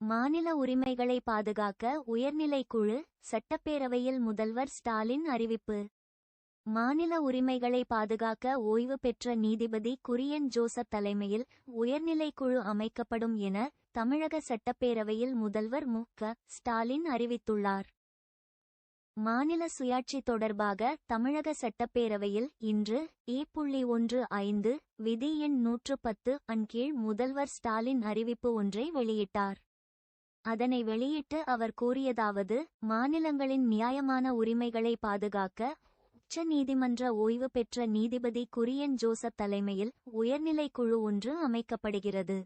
மாநில உரிமைகளை பாதுகாக்க உயர்நிலை குழு சட்டப்பேரவையில் முதல்வர் ஸ்டாலின் அறிவிப்பு. மாநில உரிமைகளை பாதுகாக்க ஓய்வு பெற்ற நீதிபதி குரியன் ஜோசப் தலைமையில் உயர்நிலை குழு அமைக்கப்படும் என தமிழக சட்டப்பேரவையில் முதல்வர் மு. க. ஸ்டாலின் அறிவித்துள்ளார். மாநில சுயாட்சி தொடர்பாக தமிழக சட்டப்பேரவையில் இன்று ஏ புள்ளி ஒன்று ஐந்து விதி எண் நூற்று பத்து அன் கீழ் முதல்வர் ஸ்டாலின் அறிவிப்பு ஒன்றை வெளியிட்டார். அதனை வெளியிட்டு அவர் கூறியதாவது மாநிலங்களின் நியாயமான உரிமைகளை பாதுகாக்க உச்ச நீதிமன்ற ஓய்வு பெற்ற நீதிபதி குரியன் ஜோசப் தலைமையில் உயர்நிலை குழு ஒன்று அமைக்கப்படுகிறது.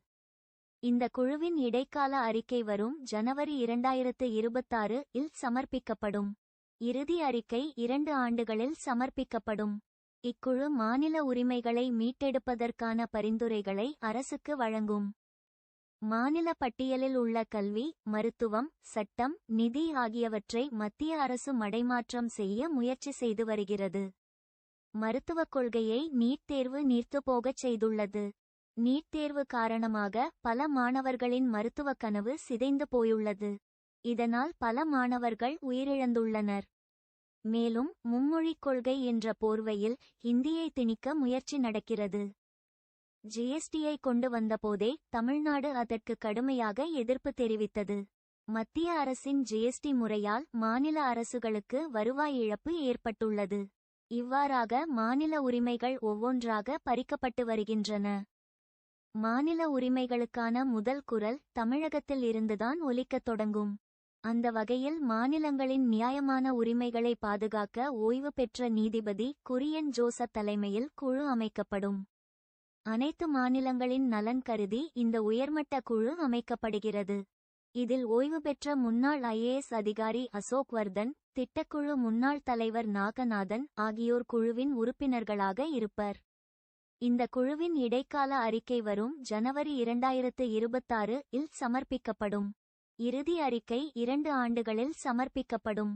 இந்த குழுவின் இடைக்கால அறிக்கை வரும் ஜனவரி இரண்டாயிரத்து இருபத்தாறு இல் சமர்ப்பிக்கப்படும். இறுதி அறிக்கை இரண்டு ஆண்டுகளில் சமர்ப்பிக்கப்படும். இக்குழு மாநில உரிமைகளை மீட்டெடுப்பதற்கான பரிந்துரைகளை அரசுக்கு வழங்கும். மாநில பட்டியலில் உள்ள கல்வி மருத்துவம் சட்டம் நிதி ஆகியவற்றை மத்திய அரசு மடைமாற்றம் செய்ய முயற்சி செய்து வருகிறது. மருத்துவக் கொள்கையை நீட் தேர்வு நீர்த்துப்போகச் செய்துள்ளது. நீட் தேர்வு காரணமாக பல மாணவர்களின் மருத்துவக் கனவு சிதைந்து போயுள்ளது. இதனால் பல மாணவர்கள் உயிரிழந்துள்ளனர். மேலும் மும்மொழிக் கொள்கை என்ற போர்வையில் ஹிந்தியை திணிக்க முயற்சி நடக்கிறது. ஜிஎஸ்டியை கொண்டு வந்தபோதே தமிழ்நாடு அதற்கு கடுமையாக எதிர்ப்பு தெரிவித்தது. மத்திய அரசின் ஜிஎஸ்டி முறையால் மாநில அரசுகளுக்கு வருவாய் இழப்பு ஏற்பட்டுள்ளது. இவ்வாறாக மாநில உரிமைகள் ஒவ்வொன்றாக பறிக்கப்பட்டு வருகின்றன. மாநில உரிமைகளுக்கான முதல் குரல் தமிழகத்தில் இருந்துதான் ஒலிக்கத் தொடங்கும். அந்த வகையில் மாநிலங்களின் நியாயமான உரிமைகளை பாதுகாக்க ஓய்வு பெற்ற நீதிபதி குரியன் ஜோசப் தலைமையில் குழு அமைக்கப்படும். அனைத்து மாநிலங்களின் நலன் கருதி இந்த உயர்மட்ட குழு அமைக்கப்படுகிறது. இதில் ஓய்வு பெற்ற முன்னாள் ஐஏஎஸ் அதிகாரி அசோக் வர்தன் திட்டக்குழு முன்னாள் தலைவர் நாகநாதன் ஆகியோர் குழுவின் உறுப்பினர்களாக இருப்பர். இந்த குழுவின் இடைக்கால அறிக்கை வரும் ஜனவரி இரண்டாயிரத்து இருபத்தாறு இல் சமர்ப்பிக்கப்படும். இறுதி அறிக்கை இரண்டு ஆண்டுகளில் சமர்ப்பிக்கப்படும்.